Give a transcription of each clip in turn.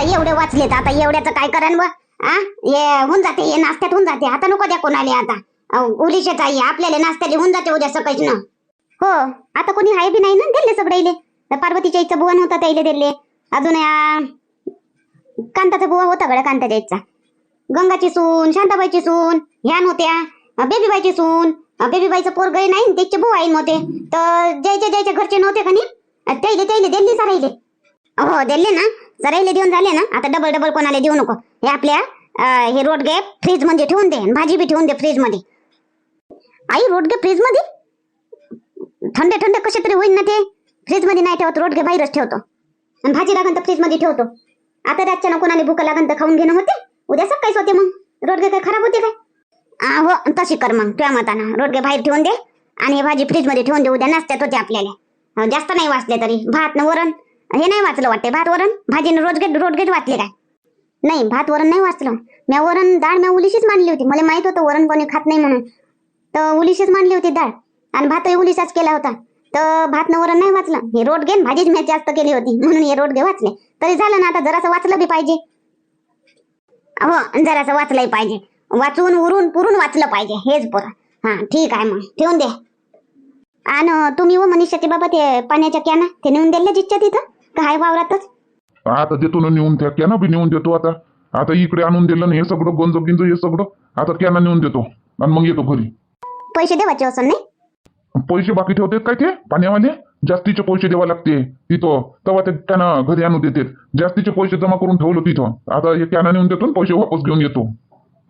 आता एवढे वाचले तर आता एवढ्याचं काय करण व? आ? हे होऊन जाते हे नाश्त्यात होऊन जाते आता नको द्या कोणाले आता. उलिशेच आई आपल्याला नाश्त्याला होऊन जाते उद्या सकाळी ना. हो आता कोणी आहे बी नाही ना दिले सगळे पार्वतीच्या इच्छा बुवा नव्हता त्याला दिले. अजून कांताचा बुवा होता गड्या कांताच्या इच्छा गंगाची सून शांताबाईची सून ह्या नव्हत्या. बेबीबाईची सून बेबीबाईचं पोरग नाही त्याचे बुवा आहे नव्हते तर ज्याच्या ज्याच्या घरचे नव्हते का नाही त्याला त्याला दिल्लीचा राहिले हो दिले ना. सरायले देऊन झाले ना आता डबल डबल कोणाला देऊ नको. हे आपल्या हे रोडगे फ्रीजमध्ये ठेवून दे भाजी बी ठेवून दे फ्रीजमध्ये आई रोडगे फ्रीजमध्ये थंड थंड कसे तरी होईल ना ते. फ्रीजमध्ये नाही ठेवत रोडगे बाहेरच ठेवतो. आणि भाजी लागन तर फ्रीजमध्ये ठेवतो. आता रातच्या कोणाला भूक लागन तर खाऊन घेणं होते. उद्या सकाळीच होते मग. रोडगे काय खराब होते काय? हो तशी कर मग तुझ्या मताना. रोडगे बाहेर ठेवून दे आणि भाजी फ्रीजमध्ये ठेवून दे. उद्या नाश्त्यात होते आपल्याला. जास्त नाही वाचले तरी. भात न वरण. हे नाही वाचलं वाटते भात वरण भाजीनं रोजगेट रोडगेच वाचले काय? नाही भात वरण नाही वाचलं. म्या वरण डाळ म्या उलिशीच मांडली होती. मला माहीत होतं वरण कोणी खात नाही म्हणून. तर उलिशीच मांडली होती डाळ. आणि भातही उलिशाच केला होता. तर भात न वरण नाही वाचलं. हे रोडगे न भाजीच मॅच जास्त केली होती. म्हणून हे रोड घे वाचले. तरी झालं ना आता जरासं वाचलं बी पाहिजे. हो जरासं वाचलंही पाहिजे. वाचून उरून पुरून वाचलं पाहिजे. हेच बरं हा ठीक आहे मग. ठेवून दे. आणि तुम्ही व मनीषाचे बाबा ते पाण्याच्या कॅना ते नेऊन दिल्या जिच्छा तिथं? का हाय वावरातच? आता देतो ना नेऊन त्या कॅना बी नेऊन देतो आता. आता इकडे आणून दिलं ना हे सगळं गंज बिंज हे सगळं आता कॅना नेऊन देतो. आणि मग येतो घरी. पैसे देवाचे असं नाही? पैसे बाकी ठेवतात काय ते? पाण्यावाले? जास्तीचे पैसे द्यावा लागते तिथं. तेव्हा ते कॅना घरी आणून देतात. जास्तीचे पैसे जमा करून ठेवलं तिथं. आता हे कॅना नेऊन देतो आणि पैसे वापस घेऊन येतो.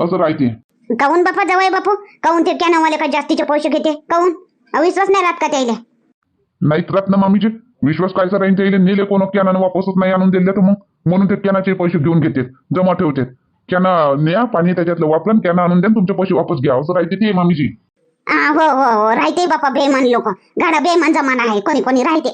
असं राहते. काऊन बापा जवळ बापू? काऊन ते कॅनावाले काय जास्तीचे पैसे घेते? काऊन? अहो, विश्वास नाही राहत का त्याला? नाहीत राहत ना मामीचे विश्वास कायचा राहील ते नेले कोण कॅनानं वापसच नाही आणून दिले तर मग? म्हणून ते कॅनाचे पैसे घेऊन घेतात जमा ठेवतात. कॅना न्या पाणी त्याच्यातलं वापरा कॅना आणून द्या तुमचे पैसे वापस घ्या. असं राहते ते मामीची हो हो हो. राहते बापा बेमान लोक. गाडा बेमान जमाना आहे. कोणी कोणी राहते.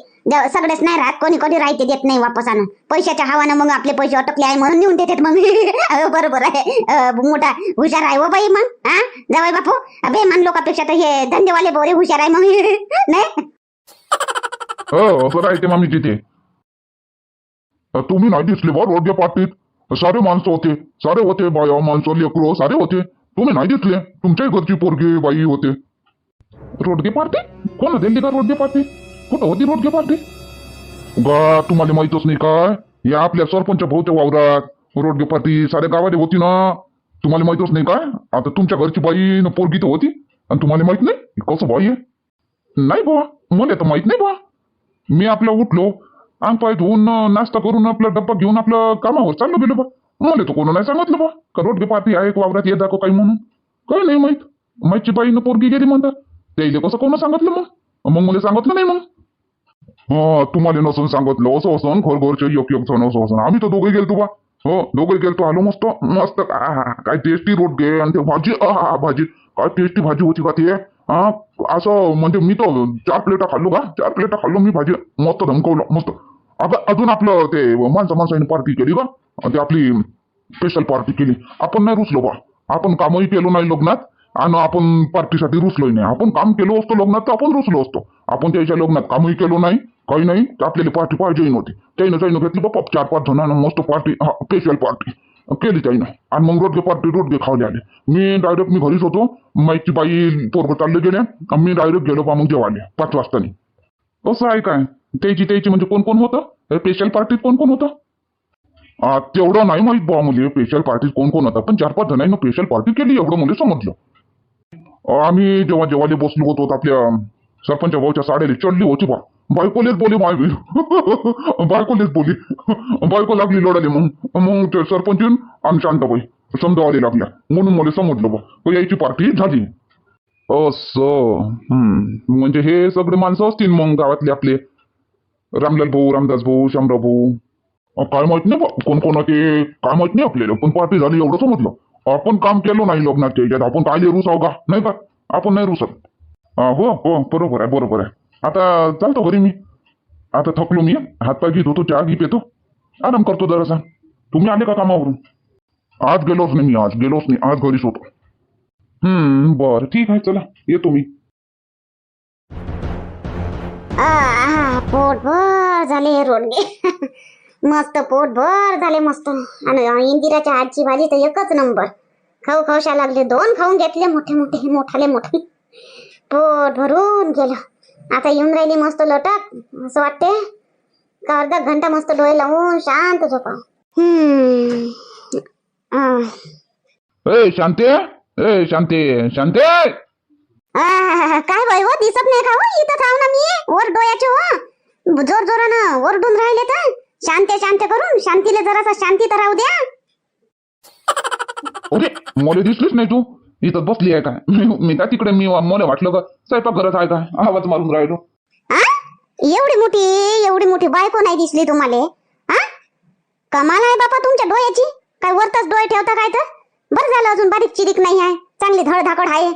सगळेच नाही राहत. कोणी कोणी राहते देत नाही वापस आणून. पैशाच्या हवानं मग आपले पैसे अटकले आहे म्हणून नेऊन देतात मग. बरोबर आहे. मोठा हुशार आहे व बाई मग. हा जवाय बापू. बेमान लोकांपेक्षा तर हे धंदेवाले बोरे हुशार आहे मग. नाही? हो असं राहते मामी तिथे तुम्ही नाही दिसले बा रोडच्या पार्टीत सारे माणसं होते. सारे होते बाया माणसं लेकरो सारे होते. तुम्ही नाही दिसले. तुमच्याही घरची पोरगी बाई होते. रोडगे पार्टी कोण दिली का रोडगे पार्टी कुठं होती रोडगे पार्टी गा तुम्हाला माहितच नाही काय? या आपल्या सरपंच भाऊच्या वावरात. रोडगे पार्टी साऱ्या गावाने होती ना? तुम्हाला माहितच नाही काय? आता तुमच्या घरची बाई न पोरगी तर होती. आणि तुम्हाला माहीत नाही? कसं बाई आहे? नाही बा मला तर माहीत नाही बा मी आपलं उठलो अंग पाय धुवून नाश्ता करून आपला डब्बा घेऊन आपलं कामावर चाललो गेलो बा. मला तर कोण नाही सांगितलं बा का रोडगे पार्टी आहे वावरात येत दाखव काही म्हणून. काय नाही माहीत. माहितची बाईनं पोरगी गेली म्हणतात त्याला कसं कोण सांगितलं मग? मग मला सांगितलं नाही मग. हा तुम्हाला नसून सांगितलं. असं असं घर घरचे योग्य एक असं असं आम्ही तर दोघे गेलतो बा. हो दोघे गेलतो. आलो मस्त. मस्त. काय टेस्टी रोडगे आणि ते भाजी. आ भाजी. काय टेस्टी भाजी होती का ते? हा? असं म्हणजे मी तर चार प्लेटा खाल्लो का? चार प्लेटा खाल्लो मी भाजी मस्त धमकवलं मस्त. आता अजून आपलं ते माणसं माणसाने पार्टी केली का ते आपली स्पेशल पार्टी केली. आपण नाही रुचलो बा. आपण कामही केलो नाही लग्नात आणि आपण पार्टीसाठी रुचलोही नाही. आपण काम केलो असतो लग्नात तर आपण रुचलो असतो. आपण त्याच्या लग्नात कामही केलो नाही काही नाही. तर आपल्याला पार्टी पाहिजे नव्हती. त्यानं त्यानं घेतली बाप्पा चार पाच जणांना मस्त पार्टी हा स्पेशल पार्टी केली त्यानं आणि मग रोजगे पार्टी रोडगे खावले आले. मी डायरेक्ट मी घरीच होतो. माहिती बाई पोरग चालले गेले. आणि मी डायरेक्ट गेलो बा मग जेवाले पाच वाजतानी. असं आहे काय? त्याची त्याची म्हणजे कोण कोण होतं? स्पेशल पार्टीत कोण कोण होतं? तेवढं नाही माहीत बा मुली. स्पेशल पार्टीत कोण कोण होता? पण चार पाच जणांनी स्पेशल पार्टी केली एवढं मुली समजलं. आम्ही जेव्हा जेवाले बसलो होतो आपल्या सरपंच भाऊच्या साडेला चढली होती बा. बायकोलेच बोली माय बायकोलेच बोली. बायको लागली लढाली मग. मग ते सरपंच येऊन आणि शांताबाई समजावाली लागल्या. म्हणून मला समजलं बा यायची पार्टी झाली. असं. म्हणजे हे सगळे माणसं असतील मग गावातले आपले. रामलाल भाऊ रामदास भाऊ शामराव भाऊ. काय माहीत नाही कोण कोण ते काय माहीत नाही आपल्याला. पण पार्टी झाली एवढं समजलं. आपण काम केलं नाही लग्नात त्याच्यात आपण काय रुसाव का नाही का? आपण नाही रुसत. हो हो बरोबर आहे बरोबर आहे. आता चालतो घरी मी. आता थकलो मी हातपाय घेत होतो चहा घी पेतो. आराम करतो जरासा. तुम्ही आले का कामावरून? आज गेलोच नाही मी आज गेलोच नाही आज घरीच होतो हम्म बरं ठीक आहे चला येतो मी. आ, पोट भर झाले हे रोडगे मस्त पोटभर झाले मस्त. आणि इंदिराच्या आजची भाजी तर एकच नंबर. खाऊ खाऊशा लागले दोन खाऊन घेतले मोठे मोठे मोठाले मोठे. पोट भरून गेलं. आता येऊन राहिली मस्त लटक. असं वाटते का अर्धा घंटा मस्त डोळे लावून शांत झोपा. ए शांते? ए शांते शांते? काय बाई हो दिसत नाही का हो? इथं थांब ना मी. वर डोळ्याचे हो. जोर जोरानं ओरडून राहिले तर. शांत शांत करून शांतीला जरासा शांती तर राहू द्या. अरे मला दिसलीच नाही तू. इथं बसली आहे काय मी- मी का तिकडे मी मला वाटलं का स्वयंपाक घरात आहे काय आवाज मारून राहिलो? एवढी मोठी एवढी मोठी बायको नाही दिसली तुम्हाला. हा कमाल आहे बापा तुमच्या डोळ्याची. काय वरतच डोळे ठेवता काय तर? बरं झालं अजून बारीक चिरीक नाही आहे. चांगली धडधाकड आहे.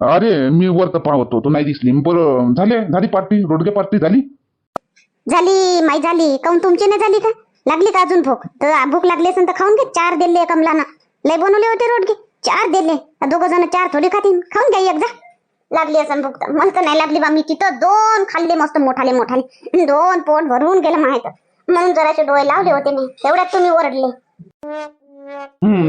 अरे मी वर तर पाहत होतो नाही दिसली. बरं झाले झाली पार्टी रोडगे पार्टी झाली? झाली माई झाली. काऊन तुमची नाही झाली का? लागली का अजून भूक? तर भूक लागली असेल तर खाऊन घे चार दिले कमलानं. लय बनवले होते रोडगे. चार दिले. दोघ जण चार थोडी खातील खाऊन घ्या एक जा. लागली असं भुक्त मला तर नाही लागली बा मी तिथं दोन खाल्ले मस्त मोठाले मोठाले. दोन पोट भरून गेलं माहीत म्हणून जराशे डोळे लावले होते मी. तेवढ्यात तुम्ही ओरडले.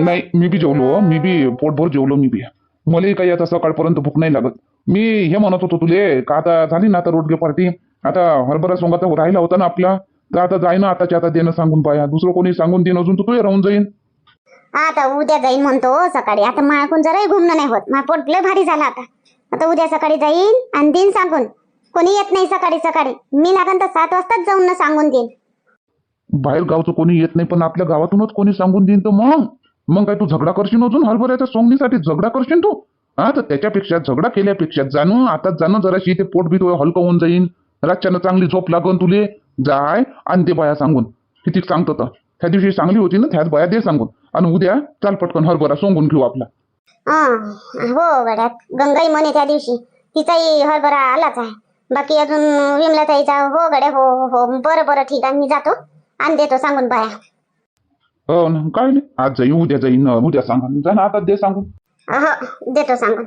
नाही मी बी जेवलो हो. मी बी पोटभर जेवलो मी बी. मला काही आता सकाळपर्यंत भूक नाही लागत. मी हे म्हणत होतो तुले का आता झाली ना आता रोडगे पार्टी? आता हरभरा सोंगाचा राहिला होता ना आपला. तर आता जाई ना आताच्या आता देणं सांगून पाया. दुसरं कोणी सांगून देईन अजून तर तू राहून जाईन. आता उद्या जाईन म्हणतो सकाळी. आता माझ्याकडून जराही घुमणं नाही होत. मा पोट लय भारी झाला आता. आता उद्या सकाळी जाईन आणि दिन सांगून. कोणी येत नाही सकाळी सकाळी. मी लागन तर सात वाजताच जाऊन ना सांगून देईन. बाहेर गावचं कोणी येत नाही पण आपल्या गावातूनच कोणी सांगून देईन तर मग? मग काय तू झगडा करशील अजून? हरभऱ्याच्या सोंगणीसाठी झगडा करशील तू? हा तर त्याच्यापेक्षा झगडा केल्यापेक्षा जाणं आता जाणं जराशी ते पोट बी हलकं होऊन जाईन. रातच्यानं चांगली झोप लागन तुले. जाय आणि ते बाया सांगून. किती सांगतो तर. त्या दिवशी चांगली होती ना त्याच बाया दे सांगून. आणि उद्या चाल पटकन हरभरा सोंगून घेऊ आपला. हा हो गंगाई म्हणे त्या दिवशी. तिचाही हरभरा आलाच आहे. बाकी अजून विमलाताईचा हो गड्या हो हो हो. बरं बरं ठीक आहे. मी जातो आणि देतो सांगून बाया. हो ना काय नाही. आज जाईन उद्या जाईन उद्या सांगा. जा ना आता दे सांगून. हो देतो सांगून.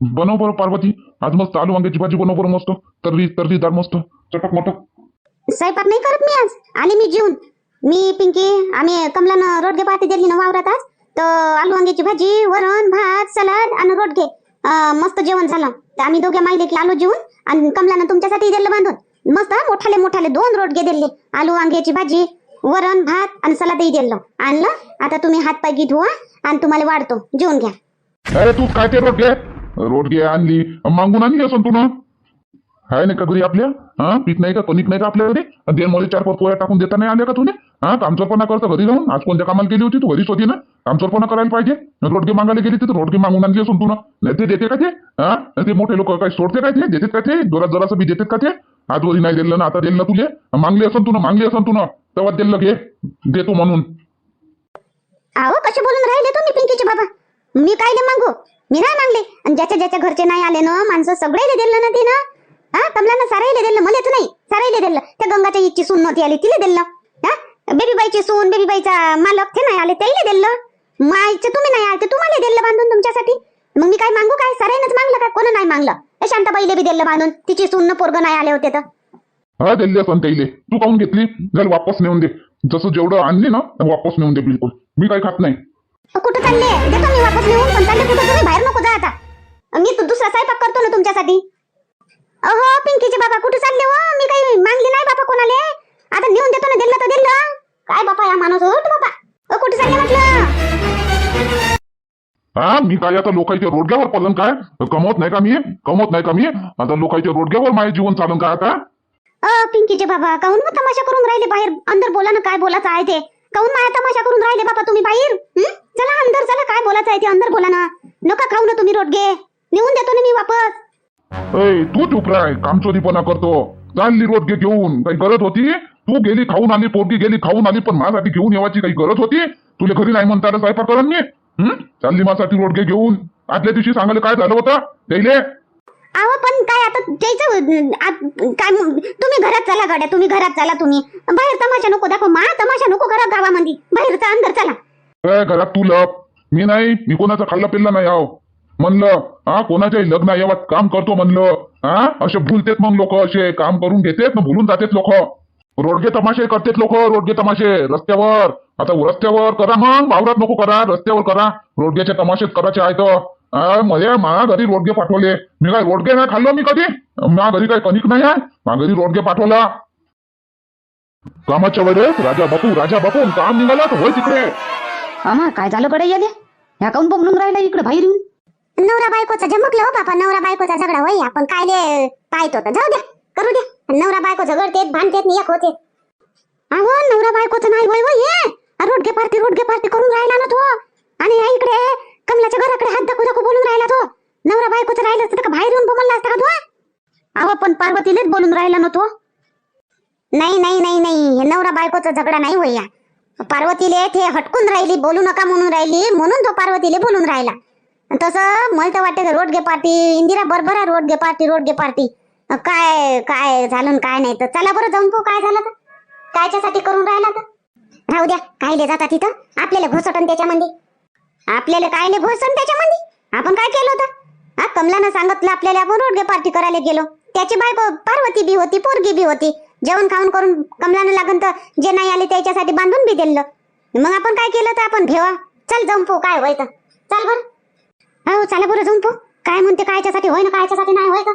बनव बरं पार्वती. आज मस्त आलू वांग्याची भाजी बनव बरं मस्त. तर्री तर्रीदार मस्त. चटक मटक स्वयंपाक नाही करत मी आज. आले मी जेवून. मी पिंकी आम्ही कमलानं रोडगे पाहते दिली ना वावरात आज. तर आलू वांग्याची भाजी वरण भात सलाड आणि रोडगे. मस्त जेवण झालं. तर आम्ही दोघे माहिले की आलू जेवून आणि कमलानं तुमच्यासाठी दिलं बांधून. मस्त मोठाले मोठाले दोन रोडगे दिले. आलू वांग्याची भाजी वरण भात आणि सलादही दिलं. आणलं. आता तुम्ही हात पाय घे धुवा आणि तुम्हाला वाढतो. जेवून घ्या. अरे तू काय ते रोडगे? रोडगे आणली मागून आणली असं तू ना? हाय नाही का घरी आपल्या? हा? पीठ नाही का? कणिक नाही का आपल्या घरी दे चार पाच पोळ्या टाकून देता नाही आल्या का तुने हा? कामचोरपणा करता घरी जाऊन. आज कोणत्या कामाला गेली होती तू? घरीच होती ना. कामचोरपणा करायला पाहिजे. रोडगे मागायला गेली तर रोडगे मागून आणली असून तू ना. नाही ते देते का ते? हा? ते मोठे लोक काय सोडते काय ते? देतात का ते? जोरात जरासं बी देतात का ते? आज वरी नाही दिलं ना आता दिलं ना तुले. मागली असन तू ना मागली असन तू ना. तेव्हा दिलं घे देतो म्हणून. अहो कसे बोलून राहिले तुम्ही पिंकीचे बाबा? मी काय मागू? मी नाही मागले. आणि ज्याच्या ज्याच्या घरचे नाही आले ना माणसं सगळे दिलं ना ते ना हा? कमलानं सारायला दिलं मलाच नाही. सारायला दिलं. त्या गंगाच्या इच्छी सून नव्हती आली तिला दिलं. हा? बेबीबाईची सून बेबीबाईचा मालक ते नाही आले त्याला दिलं. मायचे तुम्ही नाही आले ते तुम्हाला दिलं बांधून तुमच्यासाठी? मग मी काय मागू काय? सरायनच मागलं काय कोण नाही मागलं? हे शांताबाईला बी दिलं बांधून. तिची सून पोरग नाही आले होते तर. हा दिल्ली असं त्याईले. तू काऊन घेतली? जर वापस नेऊन दे. जसं जेवढं आणली ना वापस नेऊन दे बिलकुल. मी काही खात नाही. कुठं चालले? देतो मी वापस नेऊन पण चालले कुठं? तुम्ही बाहेर नको जा आता. मी तू दुसरा स्वयंपाक करतो ना तुमच्यासाठी. अहो पिंकीचे बाबा कुठे चालले हो? मी काही मागली नाही बाबा कोणाले. आता नेऊन देतो ना दिलं तर दिलं. काय बापा या माणूस उठ बाबा. अ, कुठे चालले म्हटलं? हा मी काय आता लोकांच्या रोडग्यावर पडलं काय? कमवत नाही का मी? कमवत नाही का मी? आता लोकांच्या रोडग्यावर माझे जीवन चालन का आता? अ पिंकीचे बाबा काहून मग तमाशा करून राहिले बाहेर? अंदर बोला ना काय बोलायचं आहे ते. काहून माया तमाशा करून राहिले बाबा तुम्ही बाहेर? चला अंदर चला काय बोलायचं आहे ते अंदर बोला ना. नका खाऊ ना तुम्ही रोडगे. नेऊन देतो ना मी वापस. ऐ तू चुप राय कामचोरीपणा करतो. चालली रोडगे घेऊन. काही गरज होती? तू गेली खाऊन आली पोरगी गेली खाऊन आली पण माझ्यासाठी घेऊन येवायची काही गरज होती? तुला घरी नाही म्हणता स्वयंपाक करण मी हं? चालली माझ्यासाठी रोडगे घेऊन. आदल्या दिवशी सांगायला काय झालं होतं? त्याले अहो पण काय आता त्याचं काय तुम्ही घरात चला गाड्या तुम्ही घरात चला तुम्ही. बाहेर तमाशा नको दाखव मा तमाशा नको घरात गावामध्ये बाहेरचा अंदर चला. घरात तू लप. मी नाही मी कोणाचा खाल्ला पिल्ला नाही आहो. म्हणलं हा कोणाच्याही लग्न यावात काम करतो म्हणलं. हा असे भूलतेत मग लोक असे काम करून घेतेत ना भुलून जातेत लोक. रोडगे तमाशे करतेत लोक रोडगे तमाशे. रस्त्यावर. आता रस्त्यावर करा मग वावरात नको करा रस्त्यावर करा. रोडग्याचे तमाशेत करायचे आहेत अं, मध्ये मा घरी रोडगे पाठवले. मी काय रोडगे नाही खाल्लो मी कधी? मा घरी काय कणिक नाही आहे? मा घरी रोडगे पाठवला. कामाच्या वेळेस राजा बापू राजा बापू काम निघाला तर होय तिकडे. काय झालं कडे गेले ह्या काऊन बघून राहिला इकडे बाहेर येऊन नवरा बायकोचा जमकलं हो बापा नवरा बायकोचा झगडा होई आपण काय दे पाहतो तर. जाऊ द्या करू द्या. नवरा बायको झगडतेत भांडतेत एक होते. अहो नवरा बायकोचं नाही होय होय हे. रोडगे पार्टी रोडगे पार्टी करून राहिला ना तो. आणि या इकडे कमलाच्या घराकडे हात दाखवू दाखवू बोलून राहिला तो. नवरा बायकोचं राहिलं असतं का बाहेर येऊन बोलला असता का तो अहो पण पार्वतीलेच बोलून राहिला ना तो. नाही नाही नाही नाही. हे नवरा बायकोचा झगडा नाही होय पार्वतीले ते हटकून राहिली बोलू नका म्हणून राहिली म्हणून तो पार्वतीले बोलून राहिला. तसं मला तर वाटतं रोडगे पार्टी. इंदिरा बरोबर आहे रोडगे पार्टी रोडगे पार्टी. काय काय झालं काय नाही तर. चला बरं जाऊन पाहू काय झालं तर. कायच्यासाठी करून राहिला तर. राहू द्या कायले जाता तिथं आपल्याला घोसटन त्याच्यामध्ये आपल्याला कायले घोसटन त्याच्यामध्ये आपण काय केलं होतं? हा कमलानं सांगितलं आपल्याला आपण रोडगे पार्टी करायला गेलो. त्याची बायको पार्वती बी होती पोरगी बी होती. जेवण खाऊन करून कमलानं लागन तर जे नाही आले त्याच्यासाठी बांधून बी दिलं. मग आपण काय केलं तर आपण घेवा चल जाऊन पाहू काय व्हायचं चल बरं. हो चला बरं जाऊन पाहू काय म्हणते कायच्यासाठी? होय ना कायच्यासाठी नाही होय का?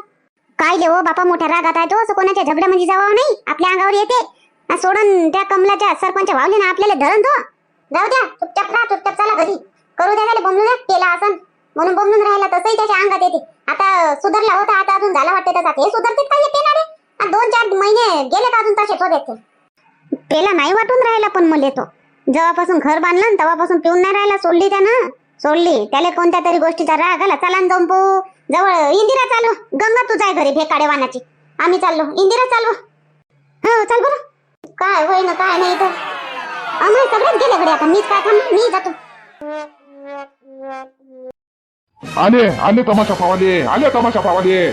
काय ले हो बापा मोठ्या रागात आहे तो. असं कोणाच्या झगड्यामध्ये जावं नाही? आपल्या अंगावर येते. सोडून त्या कमलाच्या सरपंच वावले ना आपल्याला धरण तो. जाऊ द्या चुपचाप राहा चुपचाप चला घरी. करू द्या त्याला बोंबलू द्या केला असं म्हणून बोंबलून राहिला तसंही त्याच्या अंगात येते. आता सुधारला होता आता अजून झाला वाटते त्याचा. हे सुधारते काय येते ना रे दोन चार महिने गेले का अजून तसेच होते ते त्याला नाही वाटून राहिला पण मुले तो. जेव्हापासून घर बांधलं तेव्हापासून पिऊन नाही राहिला सोडली त्यानं. सोडली. त्याला कोणत्या तरी गोष्टीचा राग आला चला न जाऊन पाहू जवळ इंदिरा चालू. गंगा तू जाय घरी भेकाडे वानाची. आम्ही चाललो. इंदिरा चालू. हो चाल बरं. काय होय ना काय नाही तर आम्ही सगळेच गेले घरी आता. मीच काय थांब मी जातो. आले आले तमाशा पावाले आले तमाशा पावाले.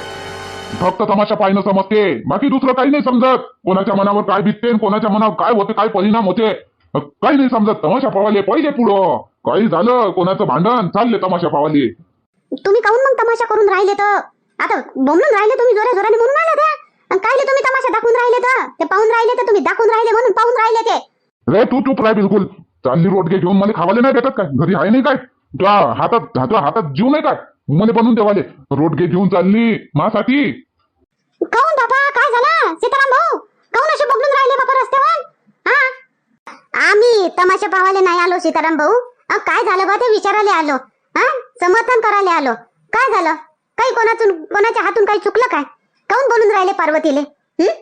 फक्त तमाशा पाहिलं समजते. बाकी दुसरं काही नाही समजत. कोणाच्या मनावर काय बितते कोणाच्या मनावर काय होते काय परिणाम होते. काही नाही समजत. तमाशा पावाले पहिले पुढं. काही झालं कोणाचं भांडण चालले तमाशा पावाले. तुम्ही काहून मग तमाशा करून राहिले तर? आता बोंबलून राहिले तुम्ही जोऱ्या जोराने म्हणून आले ते आणि कायले तुम्ही तमाशा दाखवून राहिले तर? ते पाहून राहिले तर तुम्ही दाखवून राहिले म्हणून पाहून राहिले ते. रे तू चुप राह बिलकुल. चालली रोडगे घेऊन मला खावाले नाही भेटत काय? घरी आहे नाही काय? तुझ्या हातात तुझ्या हातात जीव नाही काय? मला बनवून देवाले. रोडगे घेऊन चालली मासाठी. काहून बाबा काय झालं? सीताराम भाऊ? काहून असे बघून राहिले बाबा रस्त्यावर? आम्ही तमाशा पाहायला नाही आलो सीताराम भाऊ. काय झालं बा ते विचारायला आलो. हा समर्थन करायला आलो. काय झालं? काही कोणातून कोणाच्या हातून काही चुकलं काय? काऊन बोलून राहिले पार्वतीले? हं?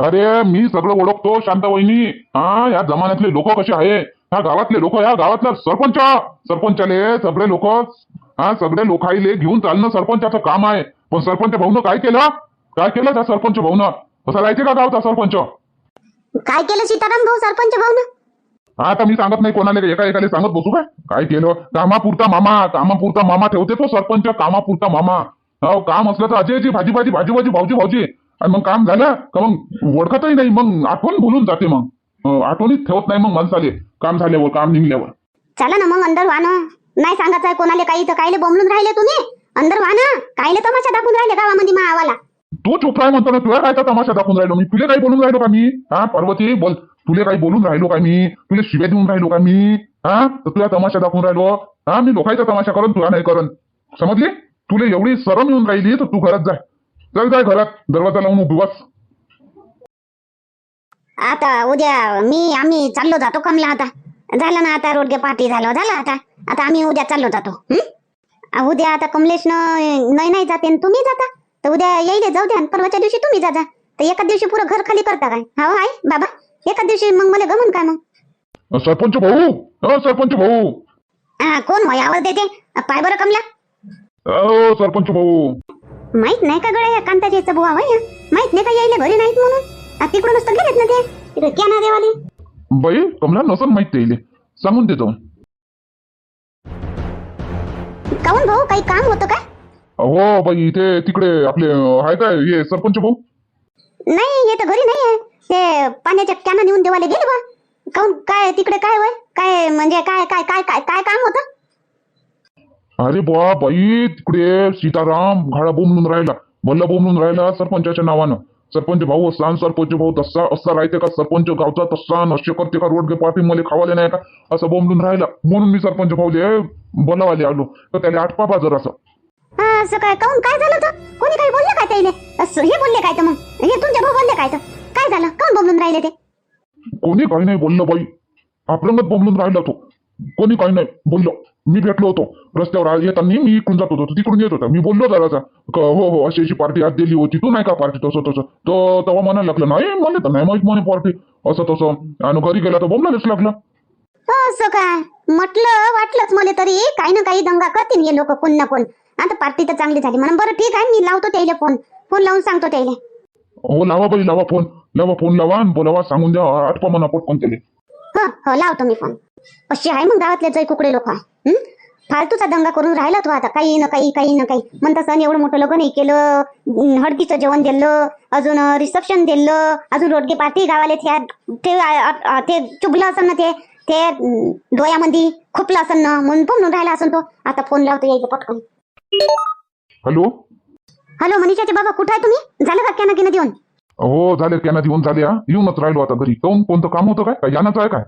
अरे मी सगळं ओळखतो शांता वहिनी हा या जमान्यातले लोक कसे आहे? ह्या गावातले लोक या गावातल्या सरपंच. सरपंचाले सगळे लोक हा सगळे लोकाईले घेऊन चालणं सरपंचाचं काम आहे. पण सरपंच भाऊनं काय केलं? काय केलं त्या सरपंच भाऊनं? असं राहायचे का गावचा सरपंच? काय केलं सीताराम भाऊ सरपंच भाऊ ना? आता मी सांगत नाही कोणाला एका एकाला सांगत बसू काय? काय केलं? कामापुरता मामा कामापुरता मामा ठेवते तो सरपंच कामापुरता मामा. हो काम असलं तर अजयची भाजी भाजी भाजी भाजी भाऊजी भाऊजी. आणि मग काम झालं का मग ओळखतही नाही मग आठवण भुलून जाते मग. आठवणीत ठेवत नाही मग माणसाले काम झाल्यावर काम निघल्यावर. चला ना मग अंदर व्हा ना नाही सांगायचं कोणाला काही तर कायले बोंबलून राहिले तुम्ही? अंदर व्हा ना कायले तमाशा दाखवून राहिले गावामध्ये मा आवाला तू चुप राह म्हणतो ना तुला काय तमाशा दाखवून राहिलो मी? तुला काही बोलून राहिलो का मी? हा पार्वती बोल. तुला काही बोलून राहिलो का मी? तुला शिव्या देऊन राहिलो का मी? हा तर तुला तमाशा दाखवून राहिलो. हा मी लोकांचा तमाशा करून तुला नाही करन समजली? तुला एवढी सरम येऊन राहिली तर तू घरात जाय चल जाय घरात. दरवाजा लावून उभी बस. आता उद्या मी आम्ही चाललो जातो कमला आता. झालं ना आता रोडगे पार्टी झालं झालं आता. आता आम्ही उद्या चाललो जातो. उद्या आता कमलेश नाही नाही जाते तुम्ही जाता. तर उद्या येईल जाऊ द्या. परवाच्या दिवशी तुम्ही जा जा. तर एका दिवशी पुरं घर खाली करता काय? हो आहे बाबा. एका दिवशी मग मला गमन काय मग? सरपंच भाऊ सरपंच भाऊ. हा, कोण होय आवाज देते. पाय बरं कमला. अ सरपंच भाऊ. माहीत नाही का गड्या या कांताच्या बुवा? होय माहीत नाही का यायला घरी नाहीत म्हणून? आ, तिकडूनच तर गेलेत ना ते? तिकडे क्या ना देवाले. बाई कमला नसन माहीत त्याले सांगून देतो. काऊन भाऊ काही काम होतं काय? हो बाई इथे तिकडे आपले आहे काय हे सरपंच भाऊ? नाही हे तर घरी नाही आहे ते पाण्याच्या कॅना नेऊन देवाले गेले बा. काऊन काय तिकडे काय होय काय म्हणजे काय काय काय काय काय काम होतं? अरे बा बाई तिकडे सीताराम घाडा बोंबलून राहिला. भल्ला बोंबलून राहिला सरपंचाच्या नावानं. सरपंच भाऊ असा आणि सरपंच भाऊ तसा असा राहते का? सरपंच गावचा तसा नशे करते का? रोडगे पाठी मला खावाले नाही का? असं बोंबलून राहिला. म्हणून मी सरपंच भाऊले बोलावाले आलो. तर त्याला आठ पापा जर असं असं काय काऊन काय झालं तर कोणी काही बोलले काय त्याले असं हे बोलले काय तर मग? हे तुमचे भाऊ बोलले काय तर? काय झालं? काऊन बोलून राहिले ते? कोणी काही नाही बोललं बाई. आपरंगत बोंबलून राहिला तो. कोणी काही नाही बोललो. मी भेटलो होतो. रस्त्यावर येताना मी इकडून जात होतो. तिकडून येत होता. मी बोललो जरासा. क- हो हो अशी अशी पार्टी आज दिली होती. तू नाही का पार्टी? तसं तसं. तो तेव्हा म्हणायला लागलं नाही मला तर नाही माहीत म्हणे पार्टी. असं तसं. आणि घरी गेला तर बोंबलाच लागला. असं काय? म्हटलं वाटलंच मला तरी. काही ना काही दंगा करतील हे लोक कोण ना कोण. आता पार्टी तर चांगली झाली. म्हणून बरं ठीक आहे मी लावतो त्याला फोन फोन लावून सांगतो त्याला. हो लावा बाई लावा फोन लावा फोन लावा आणि बोलावा सांगून द्या आठ म्हणा पटकन त्याले हो हो लावतो मी फोन अशी आहे मग गावातले जय कुकडे लोक आहे. फालतूचा दंगा करून राहिला तो आता. काही ना काही काही ना काही. म्हणता सण एवढं मोठं लग्न नाही केलं अं, हळदीचं जेवण दिलं अजून रिसेप्शन दिलं अजून रोडगे पार्टी गावाले ते अ, ते चुबलं असन ना ते ते अं, डोळ्यामध्ये खुपलं असन ना. म्हणून पण राहिला असन तो. आता फोन लावतो यायचं पटकन. हॅलो? हॅलो मनीषाचे बाबा कुठं आहे तुम्ही? झालं का कॅना किना देऊन? हो झाले त्यांना येऊन झाले हा. येऊनच राहिलो आता घरी. काऊन कोणतं काम होतं काय? काय यानाचं आहे काय?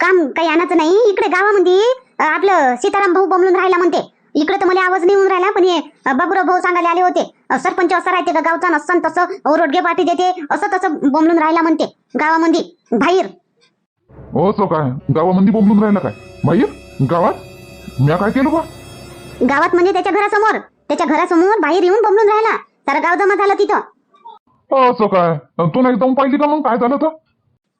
काम काही आणायचं नाही. इकडे गावामध्ये अं, आपलं सीताराम भाऊ बमलून राहिला म्हणते. इकडे तर मला आवाज नाही येऊन राहिला पण हे अं, बाबूराव भाऊ सांगायला आले होते. अं, सरपंच असं राहते का गावचा नसन तसं रोडगे पाठी देते असं तसं बोंबलून राहिला म्हणते गावामध्ये. बाहेर हो असं काय? गावामध्ये बोंबलून राहिला काय? बाहेर गावात? म्या काय केलं बा? गावात म्हणजे त्याच्या घरासमोर. त्याच्या घरासमोर बाहेर येऊन बोंबलून राहिला. सारा गाव जमा झालं तिथं. असं काय? तू नाही जाऊन पाहिली का मग? काय झालं तर?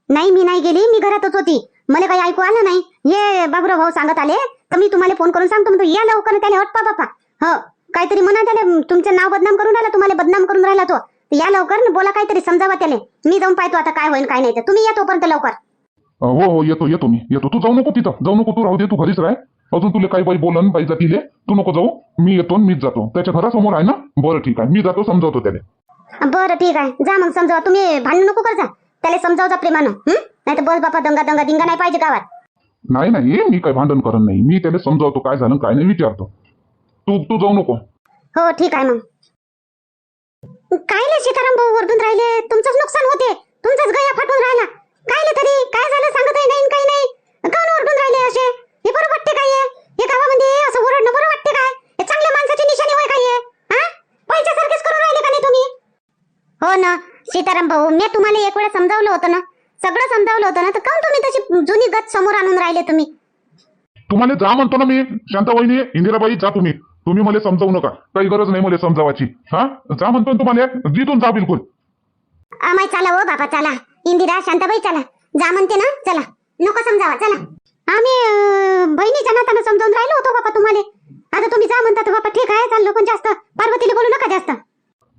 नाही मी नाही गेली. मी घरातच होती. मला काही ऐकू आलं नाही. हे बाबूराव भाऊ सांगत आले. तर मी तुम्हाला फोन करून सांगतो. म्हणतो या लवकर. त्याला हटपा बापा हो. काहीतरी म्हणा त्याला. तुमचं नाव बदनाम करून राहिला. तुम्हाला बदनाम करून राहिला तो. या लवकर बोला काहीतरी. समजावा त्याला. मी जाऊन पाहतो आता काय होईल काय नाही तर. तुम्ही या तोपर्यंत लवकर. हो हो. येतो येतो मी. येतो. तू जाऊ नको तिथं. जाऊ नको. तू राहू दे. तू घरीच राह. अजून तुला काही बाई बोलन बाई जातीले तू नको जाऊ. मी येतो आणि मीच जातो. त्याच्या घरासमोर आहे ना? बरं ठीक आहे. मी जातो समजावतो त्याला. बरं ठीक आहे. जा मग समजावा. तुम्ही भांडण नको करजा त्याला समजावजा प्रेमानं नाही तर बस बापा दंगा दंगा दिंगा नाही पाहिजे गावात. नाही नाही. मी काही भांडण करत नाही. मी त्याला समजावतो काय झालं काय नाही विचारतो. तू तू जाऊ नको. हो ठीक आहे मग. काय सीताराम भाऊ वरडून राहिले? तुमचंच नुकसान होते. तुमचाच गया फाटून राहिला. काय तरी? काय झालं? सांगत आहे नाही काही नाही काऊन वरडून राहिले असे हे बरं वाटते काय हे? हे गावामध्ये असं ओरडणं बरं वाटते काय हे चांगल्या माणसाची निशाणी होय काय हे? हा पैसे सारखेच करून राहिले का नाही तुम्ही हो ना सीताराम भाऊ मी तुम्हाला एक वेळा समजावलं होतं ना सगळं समजावलं होतं ना तर काऊन तुम्ही तशी जुनी गत समोर आणून राहिले तुम्ही? तुम्हाला जा म्हणतो ना मी शांताबाईनी इंदिराबाई जा तुम्ही. तुम्ही मला समजावू नका. काही गरज नाही मला समजावायची. हा? जा म्हणतो ना तुम्हाला जिथून जा बिलकुल. आमाय चला हो बाबा चला. इंदिरा शांताबाई चला. जा म्हणते ना चला. नको समजावा चला. आम्ही अं, बहिणीच्या नात्यानं समजावून राहिलो होतो बाबा तुम्हाला. आता तुम्ही जा म्हणता तर बाबा ठीक आहे चाललो पण जास्त. पार्वतीला बोलू नका जास्त.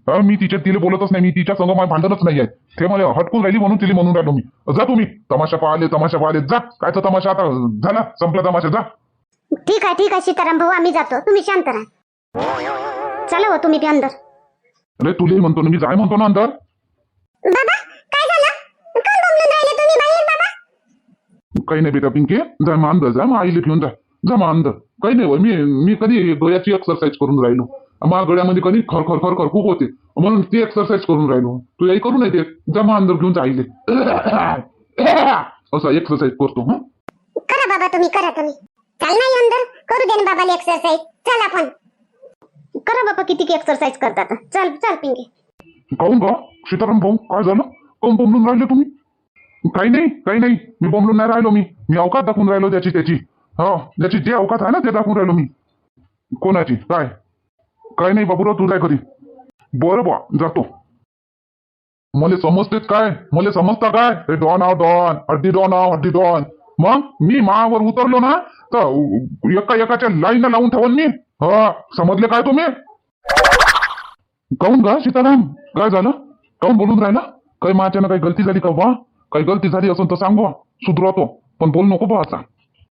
हा, मी तिच्या तिला बोलतच नाही मी तिच्या संग माझं भांडणच नाही आहे. ते मला हटकून राहिली म्हणून तिला म्हणून राहिलो मी. जा तुम्ही. तमाशा पाहिले तमाशा पाहिले जा. काय तर तमाशा आता? झाला संपला तमाशा. जा. ठीक आहे ठीक आहे सीताराम भाऊ. आम्ही जातो. तुम्ही शांत राहा. चला हो तुम्ही बी अंदर. अरे तुलाही म्हणतो ना मी जाय म्हणतो ना अंदर. बाबा काय झालं? काल बोंबलून राहिले तुम्ही बाहेर बाबा? काही नाही बेटा पिंके. जा मग अंदर जा. मग आईला घेऊन जा. जा मग अंदर. काही नाही होय. मी मी कधी गळ्याची एक्सरसाइज करून राहिलो. माझ्या गळ्यामध्ये कधी खर खर खर खर खूप होते. म्हणून ती एक्सरसाइज करून राहिलो. तू याही करू नाही ते. जा मग अंदर घेऊन जा आईले असं एक्सरसाइज करतो हं? करा बाबा तुम्ही करा तुम्ही. चाल नाही अंदर. करू दे ना बाबाला एक्सरसाइज चल आपण. करा बाबा किती एक्सरसाइज करतात. चल चल पिंकी काहून का सीताराम भाऊ काय झालं? काऊन बोंबलून राहिले तुम्ही? काही नाही काही नाही. मी बोंबलून नाही राहिलो मी. मी अवकात दाखवून राहिलो त्याची त्याची. हो ज्याची जे अवकात आहे ना ते दाखवून राहिलो मी. कोणाची? काय? काय नाही बाबूराव तू जाय घरी बरं बा जातो. मले समजतेच काय? मला समजता काय? हे डॉन आव डॉन हड्डी डॉन आव हड्डी डॉन. मग मी मावर उतरलो ना तर एका एकाच्या लाईन लावून ठेवन मी. हा समजले काय तुम्ही? काऊन गा सीताराम? काय झालं? काऊन बोलून राहिला? काही माझ्यानं काही गलती झाली का बा काही गलती झाली असेल तर सांगवा. सुधरवतो. पण बोल नको बा आता.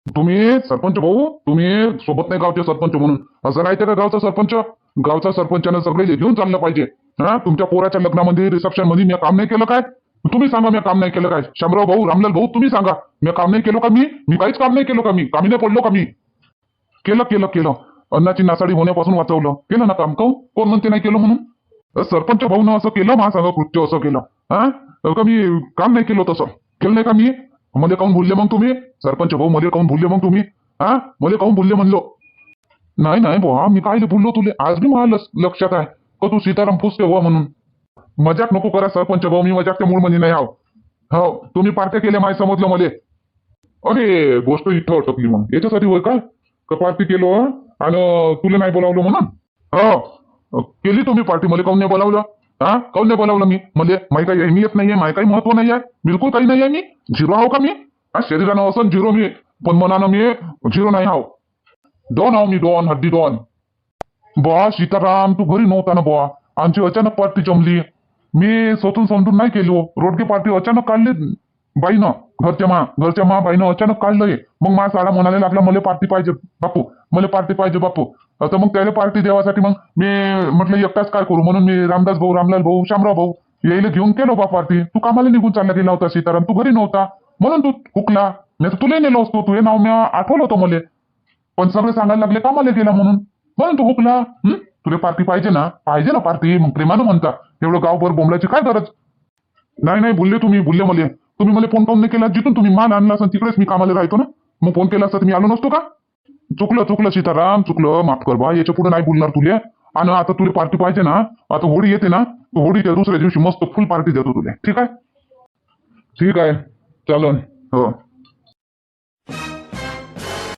तुम्ही सरपंच भाऊ तुम्ही सोबत नाही गावचे सरपंच म्हणून. असं राहते का गावचा सरपंच. गावचा सरपंचानं सगळे घेऊन चाललं पाहिजे. हा? तुमच्या पोराच्या लग्नामध्ये रिसेप्शनमध्ये मी काम नाही केलं काय? तुम्ही सांगा मी काम नाही केलं काय? शामराव भाऊ रामलाल भाऊ तुम्ही सांगा. मी काम नाही केलं का मी? मी काहीच काम नाही केलं का मी? कामी नाही पडलो का मी? केलं केलं केलं. अन्नाची नासाडी होण्यापासून वाचवलं. केलं ना काम काऊ कोण म्हणते नाही केलं म्हणून? सरपंच भाऊनं असं केलं मा सांगा कृत्य असं केलं. हा? का मी काम नाही केलं तसं? केलं नाही का मी? मध्ये काऊन भुलले मग तुम्ही? सरपंच भाऊ मध्ये काऊन भुलले मग तुम्ही? हा? मध्ये काऊन भुलले म्हणलो? नाही नाही बुवा मी काय बोललो तुले? आज बी मला लक्षात आहे. का तू सीताराम फुसके हुआ म्हणून? मजाक नको करा सरपंच भाऊ मी मजाकच्या मूडमध्ये नाही आहो. हो तुम्ही पार्ट्या केल्या माय समजलं मध्ये अरे गोष्ट इथं अटकली मग. याच्यासाठी होय का का पार्टी केलो आणि तुला नाही बोलावलं म्हणून? हो. केली तुम्ही पार्टी मला काऊन नाही बोलावलं? हा? काऊन नाही बोलावलं मी? म्हणजे माही काही अहमियत नाहीये माही काही महत्त्व नाही आहे बिलकुल काही नाही आहे मी? झिरो आहो का मी? हा शरीरानं असं झिरो मी. पण मनानं मी झिरो नाही आहो. डॉन आहो मी डॉन हड्डी डॉन बुवा सीताराम तू घरी नव्हता ना बुवा. आमची अचानक पार्टी जमली. मी स्वतून समजून नाही केलो हो. रोडगे पार्टी अचानक काढली बाईनं घरच्या मा घरच्या मा बाईनं अचानक काढलंय. मग मा साडा म्हणायला लागला मला पार्टी पाहिजे बापू. मला पार्टी पाहिजे बापू. तर मग त्याला पार्टी देवासाठी मग मी म्हटलं एकटाच काय करू? म्हणून मी रामदास भाऊ रामलाल भाऊ शामराव भाऊ यायला घेऊन केलो बा पार्टी. तू कामाला निघून चालला गेला होता सीताराम. तू घरी नव्हता. म्हणून तू हुकला. नाही तर तुला नेलो असतो. तुझे नाव मी आठवलं होतं मला. पण सगळे सांगायला लागले कामाला गेला म्हणून. म्हणून तू हुकला. हम्म तुला पार्टी पाहिजे ना? पाहिजे ना पार्टी? मग प्रेमानं म्हणता. एवढं गावभर बोंबल्याची काय गरज? नाही नाही बोलले तुम्ही. बोलले मला. तुम्ही मला फोन काऊन नाही केला? जिथून तुम्ही मान आणला असं तिकडेच मी कामाला राहतो ना? मग फोन केला असता मी आलो नसतो का? चुकलं चुकलं सीताराम चुकलं माफ कर बा याच्यापुढे नाही बोलणार तुले. आणि आता तुला पार्टी पाहिजे ना आता होळी येते ना होळीच्या दुसऱ्या दिवशी मस्त फुल पार्टी देतो तुला. ठीक आहे? ठीक आहे. चालन. हो.